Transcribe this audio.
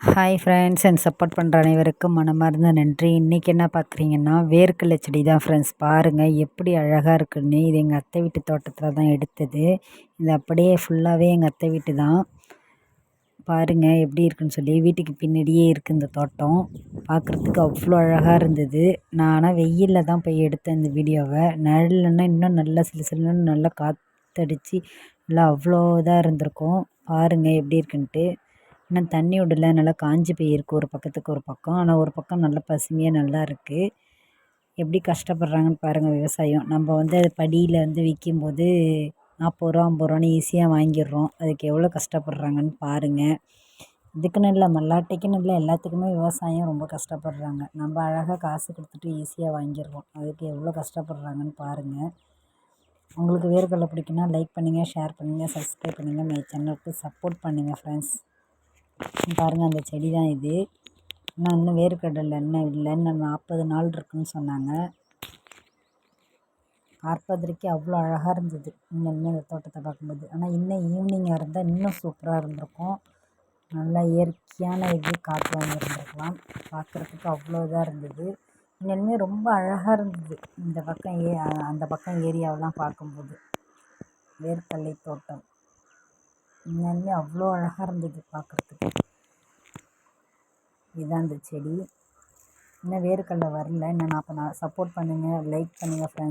Hi friends என் support பண்ணுற அனைவருக்கும் மனமார்ந்த நன்றி. இன்றைக்கி என்ன பார்க்குறீங்கன்னா வேர்க்கடலை செடி தான் ஃப்ரெண்ட்ஸ் பாருங்கள் எப்படி அழகாக இருக்குன்னு. இது எங்கள் அத்தை வீட்டு தோட்டத்தில் தான் எடுத்தது. இது அப்படியே ஃபுல்லாகவே எங்கள் அத்தை வீட்டு தான். பாருங்கள் எப்படி இருக்குன்னு சொல்லி. வீட்டுக்கு பின்னாடியே இருக்குது இந்த தோட்டம். பார்க்குறதுக்கு அவ்வளோ அழகாக இருந்தது. நான் ஆனால் வெயிலில் தான் போய் எடுத்தேன் இந்த வீடியோவை. நிழல்லன்னா இன்னும் நல்லா சிலு சிலுன்னு நல்லா காற்றடிச்சு நல்லா அவ்வளோ இதாக இருந்திருக்கும். பாருங்கள் எப்படி இருக்குன்ட்டு. இன்னும் தண்ணி விடல நல்லா காஞ்சி போயிருக்கு ஒரு பக்கத்துக்கு ஒரு பக்கம். ஆனால் ஒரு பக்கம் நல்லா பசுமையாக நல்லா இருக்குது எப்படி கஷ்டப்படுறாங்கன்னு பாருங்கள் விவசாயம். நம்ம வந்து அது படியில் வந்து விற்கும்போது நாற்பது ரூபா ஐம்பது ரூபான்னு ஈஸியாக வாங்கிடுறோம். அதுக்கு எவ்வளோ கஷ்டப்படுறாங்கன்னு பாருங்கள் இதுக்குன்னு இல்லை மல்லாட்டைக்குன்னு இல்லை எல்லாத்துக்குமே விவசாயம் ரொம்ப கஷ்டப்படுறாங்க. நம்ம அழகாக காசு கொடுத்துட்டு ஈஸியாக வாங்கிடுறோம். அதுக்கு எவ்வளோ கஷ்டப்படுறாங்கன்னு பாருங்கள் உங்களுக்கு வேர்க்கடலை பிடிக்குன்னா லைக் பண்ணுங்கள் ஷேர் பண்ணுங்கள் சப்ஸ்கிரைப் பண்ணுங்கள் மை சேனலுக்கு சப்போர்ட் பண்ணுங்கள் ஃப்ரெண்ட்ஸ் பாருங்கள் அந்த செடி தான் இது. ஆனால் இன்னும் வேர்க்கடலை இன்னும் இல்லை இன்னும் நாற்பது நாள் இருக்குன்னு சொன்னாங்க. பார்ப்பதற்கே அவ்வளோ அழகாக இருந்தது. இன்னும் அந்த தோட்டத்தை பார்க்கும்போது. ஆனால் இன்னும் ஈவினிங்காக இருந்தால் இன்னும் சூப்பராக இருந்திருக்கும். நல்லா இயற்கையான இது காற்று வாங்கியிருந்துருக்கலாம் பார்க்குறதுக்கு அவ்வளோ இதாக இருந்தது. இன்னுமே ரொம்ப அழகாக இருந்தது. இந்த பக்கம் ஏ அந்த பக்கம் ஏரியாவெலாம் பார்க்கும்போது. வேர்க்கடலை தோட்டம். உண்மையாலுமே அவ்வளோ அழகாக இருந்தது பார்க்குறதுக்கு. இதுதான் அந்த செடி. இன்னும் வேர்க்கடலை வரல. இன்னும் நான் அப்போ நான் சப்போர்ட் பண்ணுங்கள் லைக் பண்ணுங்கள் ஃப்ரெண்ட்ஸ்